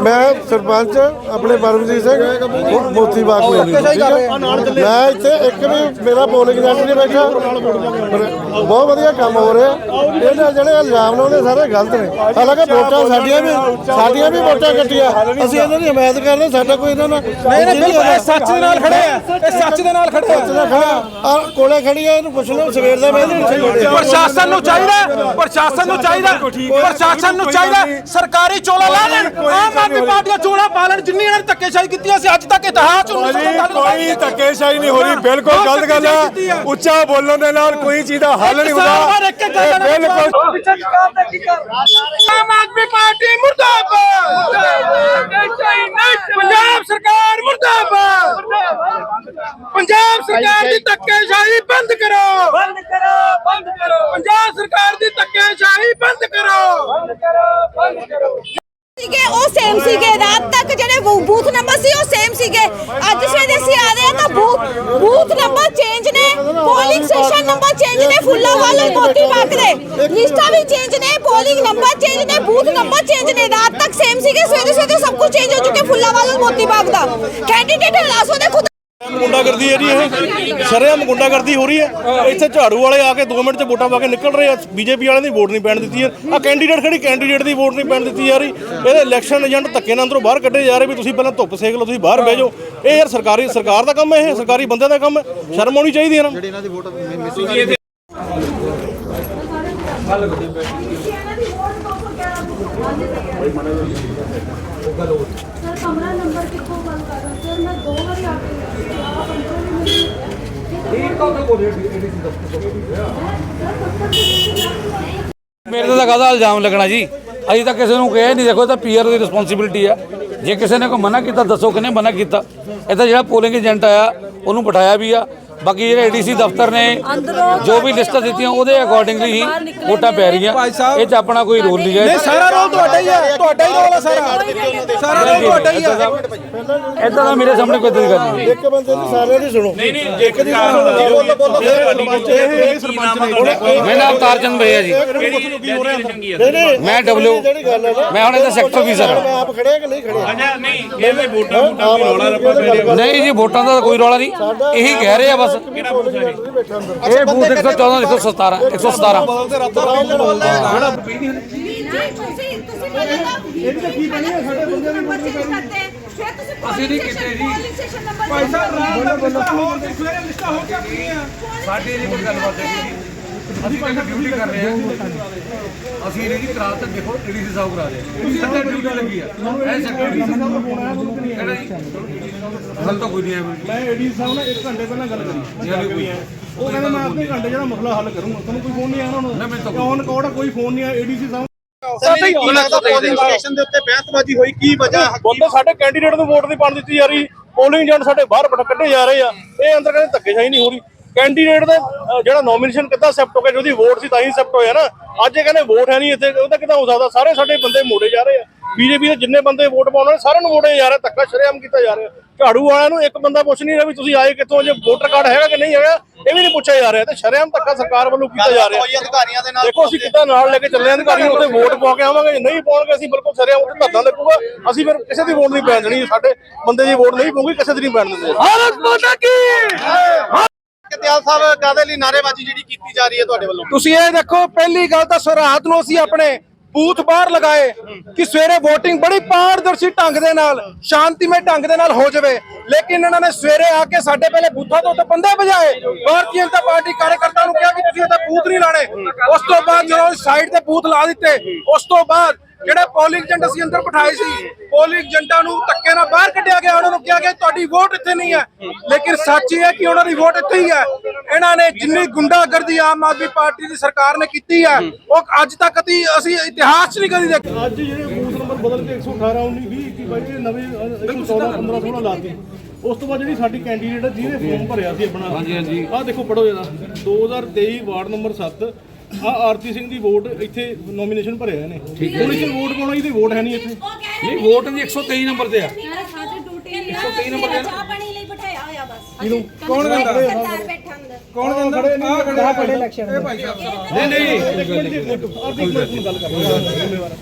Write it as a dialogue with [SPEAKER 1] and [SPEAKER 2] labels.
[SPEAKER 1] ਮੈਂ ਸਰਪੰਚ ਆਪਣੇ ਪਰਮਜੀਤ ਸਿੰਘ ਮੋ- ਮੋਤੀ ਬਾਗ ਕੋਲੋਨੀ ਤੋਂ, ਠੀਕ ਹੈ? ਮੈਂ ਇੱਥੇ ਇੱਕ ਵੀ ਮੇਰਾ ਪੋਲਿੰਗ ਏਜੰਟ ਨਹੀਂ ਬੈਠਾ। ਪਰ ਬਹੁਤ ਵਧੀਆ ਕੰਮ ਹੋ ਰਿਹਾ। ਇਹਨਾਂ ਜਿਹੜੇ ਇਲਜ਼ਾਮ ਉਹਨੇ ਸਾਰੇ ਗਲਤ ਨੇ। ਹਾਲਾਂਕਿ ਵੋਟਾਂ ਸਾਡੀਆਂ ਵੀ ਸਾਡੀਆਂ ਵੀ ਵੋਟਾਂ ਕੱਟੀਆਂ। ਅਸੀਂ ਇਹਨਾਂ ਦੀ ਹਮਾਇਤ ਕਰਦੇ ਸਾਡਾ ਕੋਈ ਇਹਨਾਂ ਨਾਲ
[SPEAKER 2] ਨਹੀਂ ਨਹੀਂ ਬਿਲਕੁਲ ਇਹ ਸੱਚ ਦੇ ਨਾਲ ਖੜੇ ਆ। ਇਹ ਸੱਚ ਦੇ ਨਾਲ ਖੜੇ ਆ।
[SPEAKER 1] ਆ ਕੋਲੇ ਖੜੀ ਆ ਇਹਨੂੰ ਪੁੱਛ ਲਓ ਸਵੇਰ ਦਾ ਮੈਂ ਇਹਨੂੰ ਆ।
[SPEAKER 2] ਪ੍ਰਸ਼ਾਸਨ ਨੂੰ ਚਾਹੀਦਾ ਪ੍ਰਸ਼ਾਸਨ ਨੂੰ ਚਾਹੀਦਾ ਪ੍ਰਸ਼ਾਸਨ ਨੂੰ ਚਾਹੀਦਾ ਸਰਕਾਰੀ ਚੋਲਾ ਲਾ ਲੈਣ ਆਮ ਆਦਮੀ ਪਾਰਟੀਆਂ ਚੋਲਾ ਪਾ ਲੈਣ ਜਿੰਨੀ ਇਹਨਾਂ ਨੇ ਧੱਕੇਸ਼ਾਹੀ ਕੀਤੀ ਅਸੀਂ ਅੱਜ ਤੱਕ ਇਤਿਹਾਸ
[SPEAKER 3] ਜੀ ਕੋਈ ਧੱਕੇਸ਼ਾਹੀ ਨਹੀਂ ਹੋ ਰਹੀ ਬਿਲਕੁਲ ਗਲਤ ਗੱਲ ਹੈ ਉੱਚਾ ਬੋਲਣ ਦੇ ਨਾਲ ਕੋਈ ਚੀਜ਼ ਦਾ ਹੱਲ ਨਹੀਂ ਹੁੰਦਾ। ਬਿਲਕੁਲ
[SPEAKER 2] ਆਮ ਆਦਮੀ ਪਾਰਟੀ ਮੁਰਦਾਬਾਦ। ਪੰਜਾਬ ਸਰਕਾਰ ਮੁਰਦਾਬਾਦ। ਪੰਜਾਬ ਸਰਕਾਰ ਦੀ ਧੱਕੇਸ਼ਾਹੀ ਬੰਦ ਕਰੋ। ਬੰਦ ਕਰੋ ਬੰਦ ਕਰੋ। ਪੰਜਾਬ ਸਰਕਾਰ ਦੀ ਧੱਕੇਸ਼ਾਹੀ ਬੰਦ ਕਰੋ।
[SPEAKER 4] ਸੀਗੇ, ਉਹ ਸੇਮ ਸੀਗੇ। ਰਾਤ ਤੱਕ ਜਿਹੜੇ ਬੂਥ ਨੰਬਰ ਸੀ, ਉਹ ਸੇਮ ਸੀਗੇ। ਅੱਜ ਸਵੇਰੇ ਅਸੀਂ ਆ ਰਹੇ ਹਾਂ ਤਾਂ ਬੂਥ ਬੂਥ ਨੰਬਰ ਚੇਂਜ ਨੇ। ਪੋਲਿੰਗ ਸਟੇਸ਼ਨ ਨੰਬਰ ਚੇਂਜ ਨੇ ਫੁੱਲਾਵਾਲ ਔਰ ਮੋਤੀ ਬਾਗ ਦੇ। ਲਿਸਟਾਂ ਵੀ ਚੇਂਜ ਨੇ ਪੋਲਿੰਗ ਨੰਬਰ ਚੇਂਜ ਨੇ ਬੂਥ ਨੰਬਰ ਚੇਂਜ ਨੇ। ਰਾਤ ਤੱਕ ਸੇਮ ਸੀਗੇ ਸਵੇਰੇ ਸਵੇਰੇ ਸਭ ਕੁਝ ਚੇਂਜ ਹੋ ਚੁੱਕਿਆ ਫੁੱਲਾਵਾਲ ਔਰ ਮੋਤੀ ਬਾਗ ਦਾ। ਕੈਂਡੀਡੇਟ ਹਲਾਸੋ ਦੇ ਖੁਦ
[SPEAKER 5] ਗੁੰਡਾਗਰਦੀ ਹੈ ਜੀ ਇਹ। ਸ਼ਰੇਆਮ ਗੁੰਡਾਗਰਦੀ ਹੋ ਰਹੀ ਹੈ। ਇੱਥੇ ਝਾੜੂ ਵਾਲੇ ਆ ਕੇ 2 ਮਿੰਟ 'ਚ ਵੋਟਾਂ ਪਾ ਕੇ ਨਿਕਲ ਰਹੇ ਆ। ਬੀਜੇਪੀ ਵਾਲਿਆਂ ਦੀ ਵੋਟ ਨਹੀਂ ਪੈਣ ਦਿੱਤੀ ਹੈ। ਆ ਕੈਂਡੀਡੇਟ ਖੜੀ ਕੈਂਡੀਡੇਟ ਦੀ ਵੋਟ ਨਹੀਂ ਪੈਣ ਦਿੱਤੀ ਜਾ ਰਹੀ? ਇਹਦੇ ਇਲੈਕਸ਼ਨ ਏਜੰਟ ਧੱਕੇ ਨਾਲ ਅੰਦਰੋਂ ਬਾਹਰ ਕੱਢੇ ਜਾ ਰਹੇ ਵੀ ਤੁਸੀਂ ਪਹਿਲਾਂ ਧੁੱਪ ਸੇਕ ਲਓ ਤੁਸੀਂ ਬਾਹਰ ਬਹਿ ਜਾਓ। ਇਹ ਯਾਰ ਸਰਕਾਰੀ ਸਰਕਾਰ ਦਾ ਕੰਮ ਹੈ ਇਹ ਸਰਕਾਰੀ ਬੰਦਿਆਂ ਦਾ ਕੰਮ ਹੈ। ਸ਼ਰਮ ਆਉਣੀ ਚਾਹੀਦੀ ਹੈ ਨਾ।
[SPEAKER 6] ਸਰ ਕਮਰਾ ਨੰਬਰ ਕਿੱਥੋਂ ਗੱਲ ਕਰ ਰਹੇ ਹੋ? ਸਰ ਮੈਂ ਦੋ ਵਾਰੀ ਆ ਕੇ ਆ ਪੰਚਰ ਵੀ ਮਿਲੀ ਇਹ ਤਾਂ ਉਹ ਬੋਲੇ ਏਡੀਸੀ ਦਫਤਰ
[SPEAKER 7] ਮੇਰੇ ਤੇ ਤਾਂ ਕਾਹਦਾ ਇਲਜ਼ਾਮ ਲੱਗਣਾ ਜੀ? ਅਜੇ ਤਾਂ ਕਿਸੇ ਨੂੰ ਕਿਹਾ ਨਹੀਂ, ਦੇਖੋ ਇਹ ਤਾਂ ਪੀਆਰ ਦੀ ਰਿਸਪੌਂਸਿਬਿਲਟੀ ਆ ਜੇ ਕਿਸੇ ਨੇ ਕੋਈ ਮਨਾ ਕੀਤਾ, ਦੱਸੋ ਕਿਹਨੇ ਮਨਾ ਕੀਤਾ। ਇਹ ਤਾਂ ਜਿਹੜਾ ਪੋਲਿੰਗ ਏਜੰਟ ਆਇਆ, ਉਹਨੂੰ ਬਿਠਾਇਆ ਵੀ ਆ। ਬਾਕੀ ਜਿਹੜੇ ਏਡੀਸੀ ਦਫ਼ਤਰ ਨੇ ਜੋ ਵੀ ਲਿਸਟਾਂ ਦਿੱਤੀਆਂ ਉਹਦੇ ਅਕੋਰਡਿੰਗਲੀ ਹੀ ਵੋਟਾਂ ਪੈ ਰਹੀਆਂ। ਇਹ 'ਚ ਆਪਣਾ ਕੋਈ ਰੋਲ ਨਹੀਂ ਹੈ।
[SPEAKER 2] ਨਹੀਂ ਸਾਰਾ ਰੋਲ ਤੁਹਾਡਾ ਹੀ ਹੈ। ਤੁਹਾਡਾ ਹੀ ਰੋਲ ਹੈ ਸਾਰਾ। ਸਾਰਾ ਰੋਲ ਤੁਹਾਡਾ ਹੀ ਹੈ।
[SPEAKER 7] ਇਦਾਂ ਦਾ ਮੇਰੇ ਸਾਹਮਣੇ ਕੋਈ ਗੱਲ ਨਹੀਂ।
[SPEAKER 1] ਇੱਕ ਬੰਦੇ ਦੀ ਸਾਰਿਆਂ ਦੀ ਸੁਣੋ। ਨਹੀਂ ਨਹੀਂ ਇੱਕ ਦੀ
[SPEAKER 7] ਮੈਂ ਨਾਮ ਤਾਰਚੰਦ ਭਈਆ ਜੀ।
[SPEAKER 1] ਨਹੀਂ ਨਹੀਂ
[SPEAKER 7] ਮੈਂ ਡਬਲਯੂ
[SPEAKER 1] ਜਿਹੜੀ ਗੱਲ ਹੈ ਨਾ
[SPEAKER 7] ਮੈਂ ਹੁਣ ਇਹਦਾ ਸੈਕਟਰ ਹਾਂ
[SPEAKER 1] ਮੈਂ ਆਪ ਖੜੇ ਕਿ ਨਹੀਂ ਖੜੇ?
[SPEAKER 7] ਨਹੀਂ ਜੀ ਵੋਟਾਂ ਦਾ ਤਾਂ ਕੋਈ ਰੌਲਾ ਨਹੀਂ। ਇਹੀ ਕਹਿ ਰਹੇ ਆ ਬਸ ਇਹ ਬੂਥ 114 117 117
[SPEAKER 4] ਤੁਸੀਂ ਤੁਸੀਂ ਬੋਲੇਗਾ ਇਹ ਤਾਂ ਕੀ ਬਣਿਆ ਸਾਡੇ ਬੰਦੇ ਦੀ ਵੋਟ ਕਰਦੇ ਫਿਰ ਤੁਸੀਂ ਅਸੀਂ ਨਹੀਂ ਕੀਤੇ ਜੀ
[SPEAKER 2] ਭਾਈ ਸਾਹਿਬ ਰਾਤ ਦਾ ਲਿਸਟਾਂ ਹੋ ਕੇ ਸਵੇਰੇ ਲਿਸਟਾਂ ਹੋ ਕੇ ਆਪਣੀਆਂ
[SPEAKER 7] ਸਾਡੀ ਇਹਦੀ ਕੋਈ ਗੱਲਬਾਤ ਹੈ ਅਸੀਂ ਪਹਿਲਾਂ ਡਿਊਟੀ ਕਰ ਰਹੇ ਹਾਂ। ਅਸੀਂ ਇਹਦੀ ਕਰਾ ਤਾਂ ਦੇਖੋ ਏਡੀਸੀ ਸਾਹਿਬ ਕਰਾ ਦੇ ਸਾਡੇ ਡਿਊਟੀ ਲੱਗੀ ਆ। ਐ ਸੈਕਟਰੀ ਹਲ ਤਾਂ ਕੋਈ ਨਹੀਂ ਹੈ।
[SPEAKER 3] ਮੈਂ ਏਡੀ ਸਾਹਿਬ ਨਾਲ 1 ਘੰਟੇ ਪਹਿਲਾਂ ਗੱਲ ਕਰੀ। ਉਹ ਕਹਿੰਦੇ ਮੈਂ ਅੱਧੇ ਘੰਟੇ ਜਿਹੜਾ ਮਸਲਾ ਹੱਲ ਕਰੂੰਗਾ। ਤੁਹਾਨੂੰ ਕੋਈ ਫੋਨ ਨਹੀਂ ਆਇਆ ਉਹਨਾਂ ਨੂੰ? ਔਨ ਕੋਡ ਕੋਈ ਫੋਨ ਨਹੀਂ ਆਇਆ। ਏਡੀਸੀ ਸਾਹਿਬ
[SPEAKER 2] ਸਟੇਸ਼ਨ ਦੇ ਉੱਤੇ ਬਹਿਸਬਾਜ਼ੀ ਹੋਈ? ਕੀ ਵਜ੍ਹਾ?
[SPEAKER 5] ਬੰਦੇ ਸਾਡੇ ਕੈਂਡੀਡੇਟ ਨੂੰ ਵੋਟ ਨਹੀਂ ਪਾਣ ਦਿੱਤੀ ਜਾ ਰਹੀ। ਪੋਲਿੰਗ ਏਜੰਟ ਸਾਡੇ ਬਾਹਰ ਬਟ ਕੱਢੇ ਜਾ ਰਹੇ ਆ। ਇਹ ਅੰਦਰ ਕਹਿੰਦੇ ਧੱਕੇਸ਼ਾਹੀ ਨਹੀਂ ਹੋ ਰਹੀ। ਕੈਂਡੀਡੇਟ ਦਾ ਜਿਹੜਾ ਨੋਮੀਨੇਸ਼ਨ ਕਿੱਦਾਂ ਸੈਪਟ ਹੋ ਗਿਆ ਜਿਹਦੀ ਵੋਟ ਸੀ ਤਾਂ ਹੀ ਸੈਪਟ ਹੋਇਆ ਨਾ। ਅੱਜ ਇਹ ਕਹਿੰਦੇ ਵੋਟ ਹੈ ਨਹੀਂ ਇੱਥੇ ਉਹਦਾ ਕਿੱਦਾਂ ਹੋ ਸਕਦਾ? ਸਾਰੇ ਸਾਡੇ ਬੰਦੇ ਮੋੜੇ ਜਾ ਰਹੇ ਆ। ਬੀਜੇਪੀ ਦੇ ਜਿੰਨੇ ਬੰਦੇ ਵੋਟ ਪਾਉਣ ਵਾਲੇ ਸਾਰਿਆਂ ਨੂੰ ਮੋੜੇ ਜਾ ਰਹੇ ਧੱਕਾ ਸ਼ਰੇਆਮ ਕੀਤਾ ਜਾ ਰਿਹਾ। ਝਾੜੂ ਵਾਲਿਆਂ ਨੂੰ ਇੱਕ ਬੰਦਾ ਪੁੱਛ ਨਹੀਂ ਰਿਹਾ ਵੀ ਤੁਸੀਂ ਆਏ ਕਿੱਥੋਂ ਜੇ ਵੋਟਰ ਕਾਰਡ ਹੈਗਾ ਕਿ ਨਹੀਂ ਹੈਗਾ ਇਹ ਵੀ ਨਹੀਂ ਪੁੱਛਿਆ ਜਾ ਰਿਹਾ। ਤੇ ਸ਼ਰੇਆਮ ਧੱਕਾ ਸਰਕਾਰ ਵੱਲੋਂ ਕੀਤਾ ਜਾ ਰਿਹਾ।
[SPEAKER 2] ਅਧਿਕਾਰੀਆਂ ਦੇ ਨਾਲ
[SPEAKER 5] ਦੇਖੋ ਅਸੀਂ ਕਿੱਦਾਂ ਨਾਲ ਲੈ ਕੇ ਚੱਲੇ ਆਂ ਅਧਿਕਾਰੀ ਨੂੰ ਉੱਥੇ ਵੋਟ ਪਾ ਕੇ ਆਵਾਂਗੇ ਜੇ ਨਹੀਂ ਪਾਉਣਗੇ ਅਸੀਂ ਬਿਲਕੁਲ ਸਰਿਆ ਉੱਥੇ ਧਰਨਾ ਲੱਗੂਗਾ। ਅਸੀਂ ਫਿਰ ਕਿਸੇ ਦੀ ਵੋਟ ਨਹੀਂ ਪੈਣ ਦੇਣੀ ਸਾਡੇ ਬੰਦੇ ਦੀ ਵੋਟ ਨਹੀਂ ਪਊਗੀ ਕਿਸੇ ਦੀ ਨਹੀਂ ਪੈਣ ਦਿੰਦੇ
[SPEAKER 2] ਭਾਰਤ ਮਾਤਾ ਕੀ! ਕਤਿਆਲ ਸਾਹਿਬ ਕਾਦੇ ਲਈ ਨਾਰੇਬਾਜ਼ੀ ਜਿਹੜੀ ਕੀਤੀ ਜਾ ਰਹੀ ਹੈ ਤੁਹਾਡੇ ਵੱਲੋਂ? ਤੁਸੀਂ ਇਹ ਦੇਖੋ, ਪਹਿਲੀ ਗੱਲ ਤਾਂ ਸਰਾਹਤ ਨੂੰ ਅਸੀਂ ਆਪਣੇ ਬੂਥ ਬਾਹਰ ਲਗਾਏ ਕਿ ਸਵੇਰੇ VOTING ਬੜੀ ਪਾਰਦਰਸ਼ੀ ਢੰਗ ਦੇ ਨਾਲ, ਸ਼ਾਂਤੀਮਈ ਢੰਗ ਦੇ ਨਾਲ ਹੋ ਜਾਵੇ। ਲੇਕਿਨ ਇਹਨਾਂ ਨੇ ਸਵੇਰੇ ਆ ਕੇ ਸਾਡੇ ਪਹਿਲੇ ਬੂਥਾਂ ਤੋਂ ਉੱਤੇ ਬੰਦੇ ਵਜਾਏ ਭਾਰਤੀ ਜਨਤਾ ਪਾਰਟੀ ਕਾਰਜਕਰਤਾਆਂ ਨੂੰ ਕਿਹਾ ਕਿ ਤੁਸੀਂ ਇੱਥੇ ਬੂਥ ਨਹੀਂ ਲਾਣੇ। ਉਸ ਤੋਂ ਬਾਅਦ ਜਦੋਂ ਸਾਈਡ ਤੇ ਬੂਥ ਲਾ ਦਿੱਤੇ, ਉਸ ਤੋਂ ਬਾਅਦ ਜਿਹੜੇ ਪੋਲਿੰਗ ਏਜੰਟ ਅਸੀਂ ਅੰਦਰ ਬਿਠਾਏ ਸੀ ਪੋਲਿੰਗ ਏਜੰਟਾਂ ਨੂੰ ਧੱਕੇ ਨਾਲ ਬਾਹਰ ਕੱਢਿਆ ਗਿਆ ਉਹਨਾਂ ਨੂੰ ਕਿਹਾ ਗਿਆ ਤੁਹਾਡੀ ਵੋਟ ਇੱਥੇ ਨਹੀਂ ਹੈ। ਲੇਕਿਨ ਸੱਚ ਇਹ ਹੈ ਕਿ ਉਹਨਾਂ ਦੀ ਵੋਟ ਇੱਥੇ ਹੀ ਹੈ। ਇਹਨਾਂ ਨੇ ਜਿੰਨੀ ਗੁੰਡਾਗਰਦੀ ਆਮ ਆਦਮੀ ਪਾਰਟੀ ਦੀ ਸਰਕਾਰ ਨੇ ਕੀਤੀ ਹੈ ਉਹ ਅੱਜ ਤੱਕ ਅਸੀਂ ਇਤਿਹਾਸ 'ਚ ਨਹੀਂ ਕਦੀ ਦੇਖੀ
[SPEAKER 3] ਅੱਜ ਜਿਹੜੇ ਬੂਥ ਨੰਬਰ ਬਦਲ ਕੇ 118 19 20 21 ਬਾਈ ਇਹ ਨਵੇਂ 114 15 16 ਲਾਤੀ। ਉਸ ਤੋਂ ਬਾਅਦ ਜਿਹੜੀ ਸਾਡੀ ਕੈਂਡੀਡੇਟ ਜਿਹਨੇ ਫਾਰਮ ਭਰਿਆ ਸੀ ਆਪਣਾ। ਹਾਂਜੀ ਹਾਂਜੀ। ਆਹ ਦੇਖੋ ਪੜੋ ਜਰਾ। 2023 ਵਾਰਡ ਨੰਬਰ 7 ਆ ਆਰਤੀ ਸਿੰਘ ਦੀ ਵੋਟ ਇੱਥੇ ਨੋਮੀਨੇਸ਼ਨ ਭਰਿਆ ਇਹਨੇ ਹੁਣ ਇੱਥੇ ਵੋਟ ਪਾਉਣਾ ਇਹਦੀ ਵੋਟ ਹੈ ਨਹੀਂ ਇੱਥੇ।
[SPEAKER 7] ਨਹੀਂ ਵੋਟ ਦੀ 123 ਨੰਬਰ ਤੇ ਆ।
[SPEAKER 6] ਯਾਰ ਸਾਡੇ ਡਿਊਟੀ ਨਹੀਂ ਆ। ਚਾਹ ਪਾਣੀ ਲਈ ਬਿਠਾਇਆ ਹੋਇਆ ਬਸ।
[SPEAKER 3] ਇਹਨੂੰ ਕੌਣ ਕਹਿੰਦਾ?
[SPEAKER 6] ਸਰਦਾਰ ਬੈਠਾ ਅੰਦਰ।
[SPEAKER 3] ਕੌਣ ਕਹਿੰਦਾ? ਆ ਖੜੇ ਇਲੈਕਸ਼ਨ ਇਹ ਭਾਈ ਸਾਹਿਬ।
[SPEAKER 7] ਨਹੀਂ ਨਹੀਂ
[SPEAKER 3] ਇੱਕ ਮਿੰਟ ਜੀ, ਇੱਕ ਮਿੰਟ, ਆਹ ਇੱਕ ਮਿੰਟ ਗੱਲ ਕਰ।